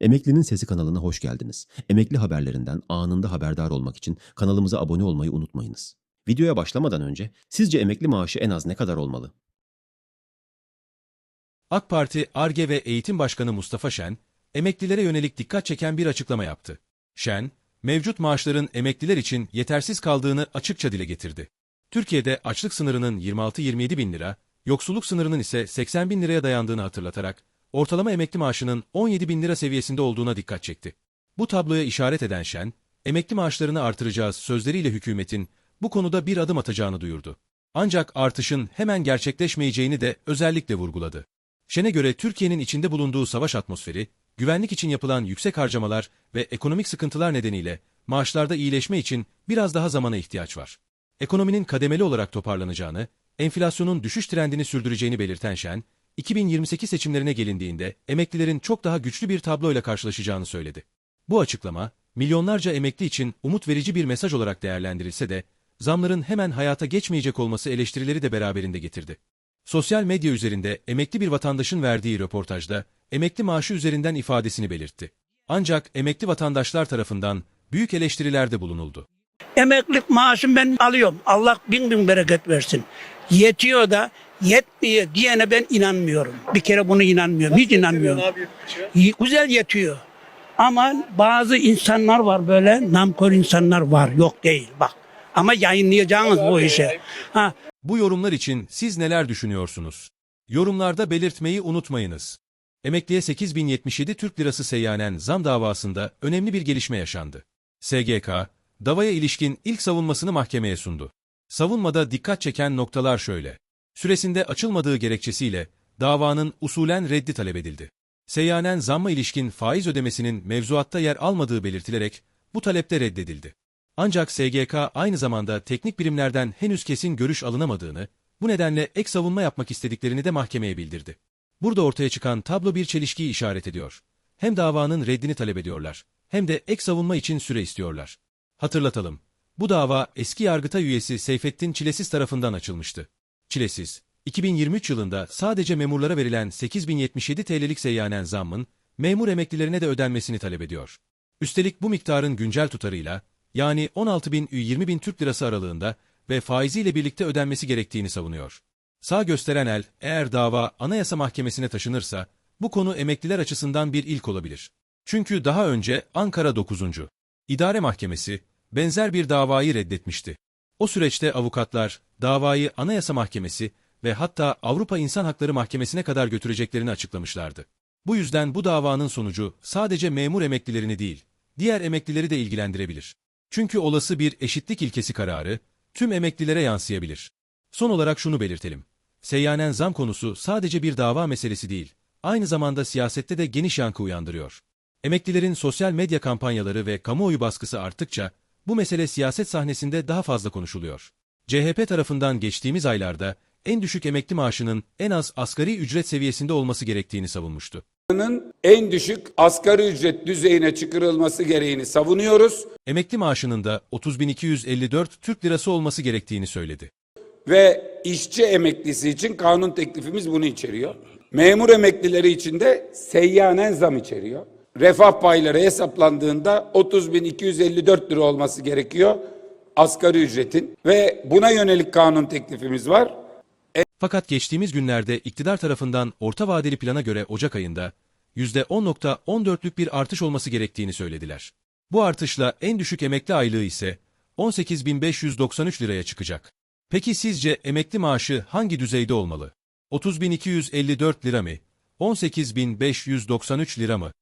Emeklinin Sesi kanalına hoş geldiniz. Emekli haberlerinden anında haberdar olmak için kanalımıza abone olmayı unutmayınız. Videoya başlamadan önce sizce emekli maaşı en az ne kadar olmalı? AK Parti ARGE ve Eğitim Başkanı Mustafa Şen, emeklilere yönelik dikkat çeken bir açıklama yaptı. Şen, mevcut maaşların emekliler için yetersiz kaldığını açıkça dile getirdi. Türkiye'de açlık sınırının 26-27 bin lira, yoksulluk sınırının ise 80 bin liraya dayandığını hatırlatarak, ortalama emekli maaşının 17 bin lira seviyesinde olduğuna dikkat çekti. Bu tabloya işaret eden Şen, emekli maaşlarını artıracağız sözleriyle hükümetin bu konuda bir adım atacağını duyurdu. Ancak artışın hemen gerçekleşmeyeceğini de özellikle vurguladı. Şen'e göre Türkiye'nin içinde bulunduğu savaş atmosferi, güvenlik için yapılan yüksek harcamalar ve ekonomik sıkıntılar nedeniyle maaşlarda iyileşme için biraz daha zamana ihtiyaç var. Ekonominin kademeli olarak toparlanacağını, enflasyonun düşüş trendini sürdüreceğini belirten Şen, 2028 seçimlerine gelindiğinde emeklilerin çok daha güçlü bir tabloyla karşılaşacağını söyledi. Bu açıklama, milyonlarca emekli için umut verici bir mesaj olarak değerlendirilse de, zamların hemen hayata geçmeyecek olması eleştirileri de beraberinde getirdi. Sosyal medya üzerinde emekli bir vatandaşın verdiği röportajda emekli maaşı üzerinden ifadesini belirtti. Ancak emekli vatandaşlar tarafından büyük eleştirilerde bulunuldu. Emeklilik maaşımı ben alıyorum. Allah bin bin bereket versin. Yetiyor da yetmiyor diyene ben inanmıyorum. Bir kere bunu inanmıyorum. Hiç inanmıyorum. Güzel yetiyor. Ama bazı insanlar var böyle namkör insanlar var. Yok değil bak. Ama yayınlayacağınız bu işe. Ha, Bu yorumlar için siz neler düşünüyorsunuz? Yorumlarda belirtmeyi unutmayınız. Emekliye 8077 Türk Lirası seyyanen zam davasında önemli bir gelişme yaşandı. SGK, davaya ilişkin ilk savunmasını mahkemeye sundu. Savunmada dikkat çeken noktalar şöyle. Süresinde açılmadığı gerekçesiyle davanın usulen reddi talep edildi. Seyyanen zamma ilişkin faiz ödemesinin mevzuatta yer almadığı belirtilerek bu talepte reddedildi. Ancak SGK aynı zamanda teknik birimlerden henüz kesin görüş alınamadığını, bu nedenle ek savunma yapmak istediklerini de mahkemeye bildirdi. Burada ortaya çıkan tablo bir çelişkiyi işaret ediyor. Hem davanın reddini talep ediyorlar, hem de ek savunma için süre istiyorlar. Hatırlatalım, bu dava eski Yargıtay üyesi Seyfettin Çilesiz tarafından açılmıştı. Çilesiz, 2023 yılında sadece memurlara verilen 8077 TL'lik seyyanen zammın, memur emeklilerine de ödenmesini talep ediyor. Üstelik bu miktarın güncel tutarıyla, yani 16 bin 20 bin Türk lirası aralığında ve faiziyle birlikte ödenmesi gerektiğini savunuyor. Sağ gösteren el, eğer dava Anayasa Mahkemesi'ne taşınırsa, bu konu emekliler açısından bir ilk olabilir. Çünkü daha önce Ankara 9. İdare Mahkemesi, benzer bir davayı reddetmişti. O süreçte avukatlar, davayı Anayasa Mahkemesi ve hatta Avrupa İnsan Hakları Mahkemesi'ne kadar götüreceklerini açıklamışlardı. Bu yüzden bu davanın sonucu sadece memur emeklilerini değil, diğer emeklileri de ilgilendirebilir. Çünkü olası bir eşitlik ilkesi kararı, tüm emeklilere yansıyabilir. Son olarak şunu belirtelim. Seyyanen zam konusu sadece bir dava meselesi değil, aynı zamanda siyasette de geniş yankı uyandırıyor. Emeklilerin sosyal medya kampanyaları ve kamuoyu baskısı arttıkça, bu mesele siyaset sahnesinde daha fazla konuşuluyor. CHP tarafından geçtiğimiz aylarda, en düşük emekli maaşının en az asgari ücret seviyesinde olması gerektiğini savunmuştu. en düşük asgari ücret düzeyine çıkarılması gereğini savunuyoruz Emekli maaşının da 30.254 Türk lirası olması gerektiğini söyledi. ve işçi emeklisi için kanun teklifimiz bunu içeriyor. Memur emeklileri için de seyyanen zam içeriyor. Refah payları hesaplandığında 30.254 lira olması gerekiyor asgari ücretin ve buna yönelik kanun teklifimiz var. Fakat geçtiğimiz günlerde iktidar tarafından orta vadeli plana göre Ocak ayında %10.14'lük bir artış olması gerektiğini söylediler. Bu artışla en düşük emekli aylığı ise 18.593 liraya çıkacak. Peki sizce emekli maaşı hangi düzeyde olmalı? 30.254 lira mı? 18.593 lira mı?